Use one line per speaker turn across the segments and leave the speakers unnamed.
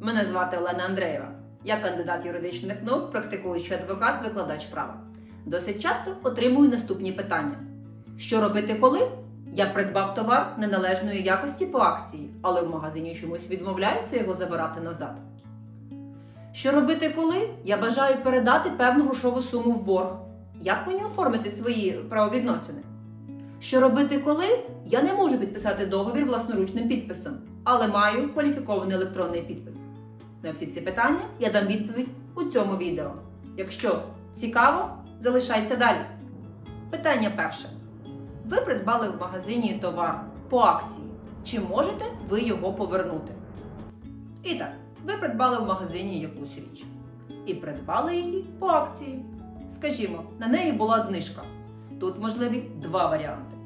Мене звати Олена Андреєва. Я кандидат юридичних наук, практикуючий адвокат, викладач права. Досить часто отримую наступні питання: що робити, коли я придбав товар неналежної якості по акції, але в магазині чомусь відмовляються його забирати назад? Що робити, коли я бажаю передати певну грошову суму в борг? Як мені оформити свої правовідносини? Що робити, коли я не можу підписати договір власноручним підписом, але маю кваліфікований електронний підпис? На всі ці питання я дам відповідь у цьому відео. Якщо цікаво, залишайся далі. Питання перше. Ви придбали в магазині товар по акції. Чи можете ви його повернути? І так, ви придбали в магазині якусь річ. І придбали її по акції. Скажімо, на неї була знижка. Тут можливі два варіанти.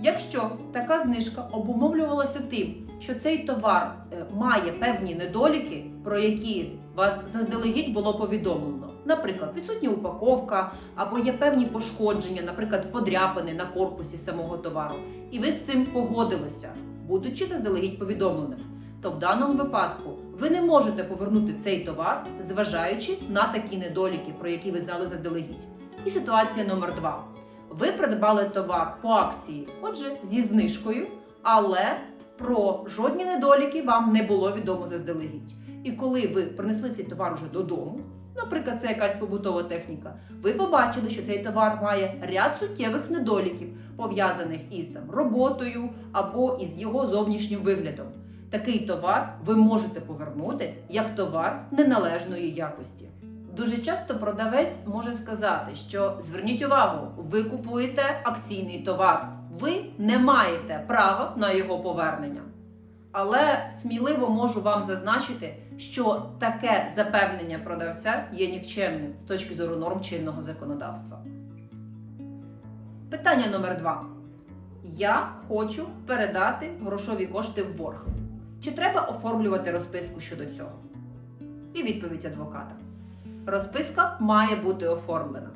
Якщо така знижка обумовлювалася тим, що цей товар е, має певні недоліки, про які вас заздалегідь було повідомлено, наприклад, відсутня упаковка або є певні пошкодження, наприклад, подряпини на корпусі самого товару, і ви з цим погодилися, будучи заздалегідь повідомленим, то в даному випадку ви не можете повернути цей товар, зважаючи на такі недоліки, про які ви знали заздалегідь. І ситуація номер два. Ви придбали товар по акції, отже, зі знижкою, але про жодні недоліки вам не було відомо заздалегідь. І коли ви принесли цей товар уже додому, наприклад, це якась побутова техніка, ви побачили, що цей товар має ряд суттєвих недоліків, пов'язаних із там роботою або із його зовнішнім виглядом. Такий товар ви можете повернути як товар неналежної якості. Дуже часто продавець може сказати, що зверніть увагу, ви купуєте акційний товар, ви не маєте права на його повернення. Але сміливо можу вам зазначити, що таке запевнення продавця є нікчемним з точки зору норм чинного законодавства. Питання номер два. Я хочу передати грошові кошти в борг. Чи треба оформлювати розписку щодо цього? І відповідь адвоката. Розписка має бути оформлена.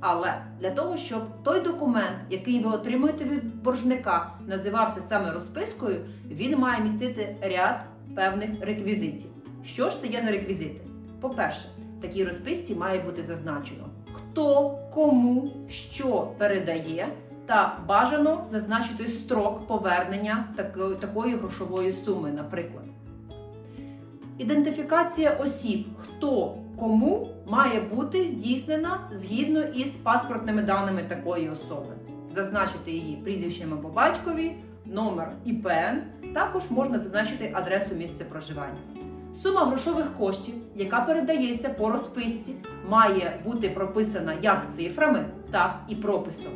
Але для того, щоб той документ, який ви отримуєте від боржника, називався саме розпискою, він має містити ряд певних реквізитів. Що ж це є за реквізити? По-перше, в такій розписці має бути зазначено, хто кому що передає, та бажано зазначити строк повернення такої, грошової суми, наприклад. Ідентифікація осіб, хто кому має бути здійснена згідно із паспортними даними такої особи. Зазначити її прізвищем або батькові, номер ІПН, також можна зазначити адресу місця проживання. Сума грошових коштів, яка передається по розписці, має бути прописана як цифрами, так і прописом.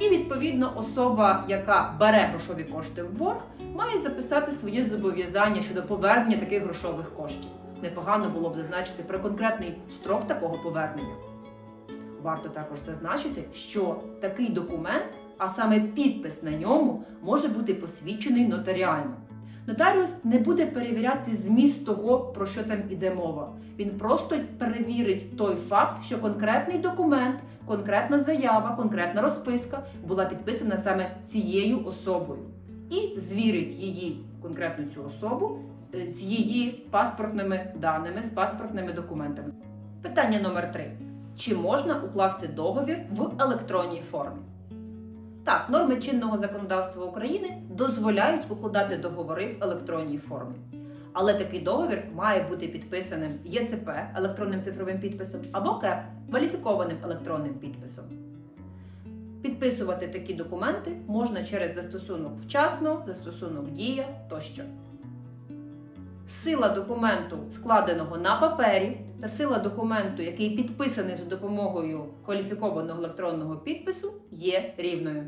І відповідно особа, яка бере грошові кошти в борг, має записати своє зобов'язання щодо повернення таких грошових коштів. Непогано було б зазначити про конкретний строк такого повернення. Варто також зазначити, що такий документ, а саме підпис на ньому, може бути посвідчений нотаріально. Нотаріус не буде перевіряти зміст того, про що там іде мова. Він просто перевірить той факт, що конкретний документ, конкретна заява, конкретна розписка була підписана саме цією особою і звірить її конкретну цю особу е, з її паспортними даними, з паспортними документами. Питання номер три: чи можна укласти договір в електронній формі? Так, норми чинного законодавства України дозволяють укладати договори в електронній формі. Але такий договір має бути підписаним ЄЦП електронним цифровим підписом або КЕП кваліфікованим електронним підписом. Підписувати такі документи можна через застосунок вчасно, застосунок дія тощо. Сила документу, складеного на папері, та сила документу, який підписаний за допомогою кваліфікованого електронного підпису, є рівною.